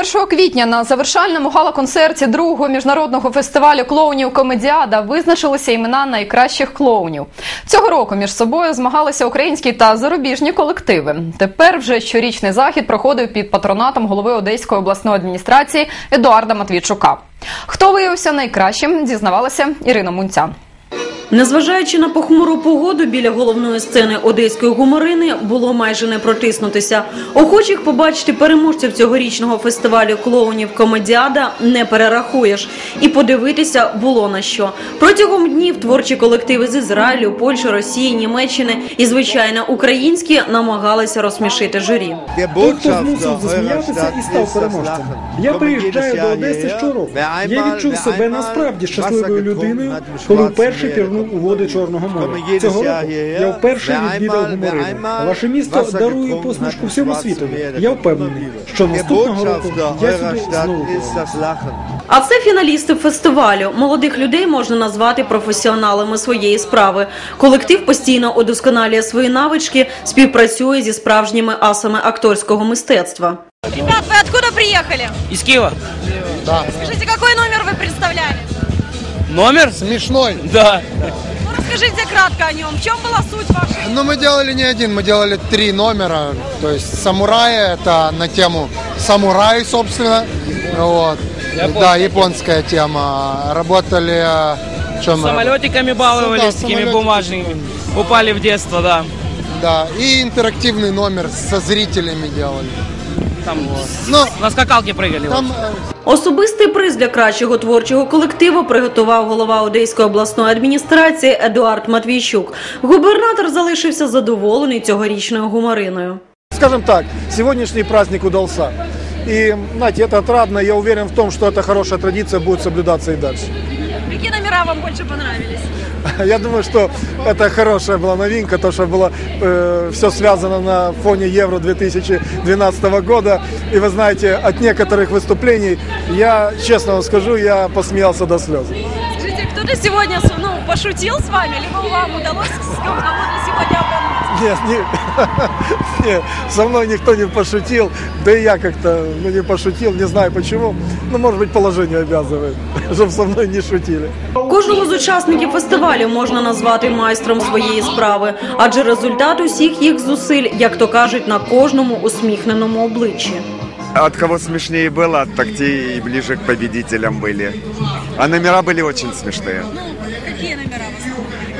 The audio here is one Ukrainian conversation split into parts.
1 квітня на завершальному гала-концерті другого міжнародного фестивалю клоунів Комедіада визначилися імена найкращих клоунів. Цього року між собою змагалися українські та зарубіжні колективи. Тепер вже щорічний захід проходив під патронатом голови Одеської обласної адміністрації Едуарда Матвійчука. Хто виявився найкращим, дізнавалася Ірина Мунцян. Незважаючи на похмуру погоду біля головної сцени одеської гуморини було майже не протиснутися. Охочих побачити переможців цьогорічного фестивалю клоунів Комедіада не перерахуєш, і подивитися було на що. Протягом днів творчі колективи з Ізраїлю, Польщі, Росії, Німеччини і звичайно українські намагалися розсмішити журі. Той, хто змусив засміятися і став переможцем. Я приїжджаю до Одеси щороку. Я відчув себе насправді щасливою людиною, коли вперше пірнув у води Чорного моря. Цього року я вперше відвідав гуморину. Ваше місто дарує посмішку всьому світові. Я впевнений, що наступного року я сюди знову. А це фіналісти фестивалю. Молодих людей можна назвати професіоналами своєї справи. Колектив постійно удосконалює свої навички, співпрацює зі справжніми асами акторського мистецтва. Ребят, вы откуда приехали? Из Киева. Скажите, какой номер вы представляли? Номер? Смешной. Да. Ну, расскажите кратко о нем. В чем была суть вашей? Но мы делали не один, мы делали три номера. То есть самураи это на тему самурай, собственно. Вот. Да, японская тема. Работали э, мы- Самолетиками баловались, Да, такими бумажными. Упали в детство, да. Да, и интерактивный номер со зрителями делали. Там Ну, на скакалке прыгали. там э, Особистий приз для кращого творчого колективу приготував голова Одеської обласної адміністрації Едуард Матвійчук. Губернатор залишився задоволений цьогорічною гумориною. Скажем так, сегодняшний праздник удался. И, знаете, это отрадно. Я уверен в том, что эта хорошая традиция будет соблюдаться и дальше. Какие номера вам больше понравились? Я думаю, что это хорошая была новинка, то, что было все связано на фоне Евро 2012 года. И вы знаете, от некоторых выступлений, я, честно вам скажу, я посмеялся до слез. Скажите, кто-то сегодня ну, пошутил с вами, либо вам удалось с кого-то сегодня обмануть? Нет, не- нет, со мной никто не пошутил, да и я как-то ну, не пошутил, не знаю почему. Ну, может быть, положение обязывает, чтобы со мной не шутили. Кожного з учасників фестивалю можна назвати майстром своєї справи, адже результат усіх їх зусиль, як то кажуть, на кожному усміхненому обличчі. От кого смешнее было, так те и ближе к победителям были. А номера были очень смешные.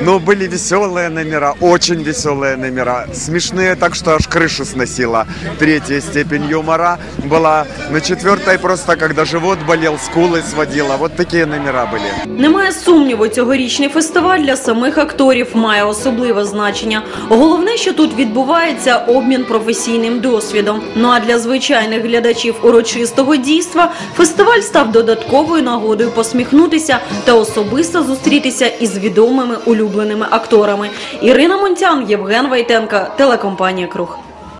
Какие номера вас Ну, были веселые номера, очень веселые номера. Смешные так, что аж крышу сносило. Третья степень юмора была. На четвертой просто, когда живот болел, скулы сводила. Вот такие номера были. Немає сумніву, цьогорічний фестиваль для самих акторів має особливе значення. Головне, що тут відбувається обмін професійним досвідом. Ну а для звичайних глядачів урочистого дійства фестиваль став додатковою нагодою посміхнутися та особисто зустрітися із відомими улюбленими акторами. Ірина Монтян, Євген Вайтенка, телекомпанія Круг.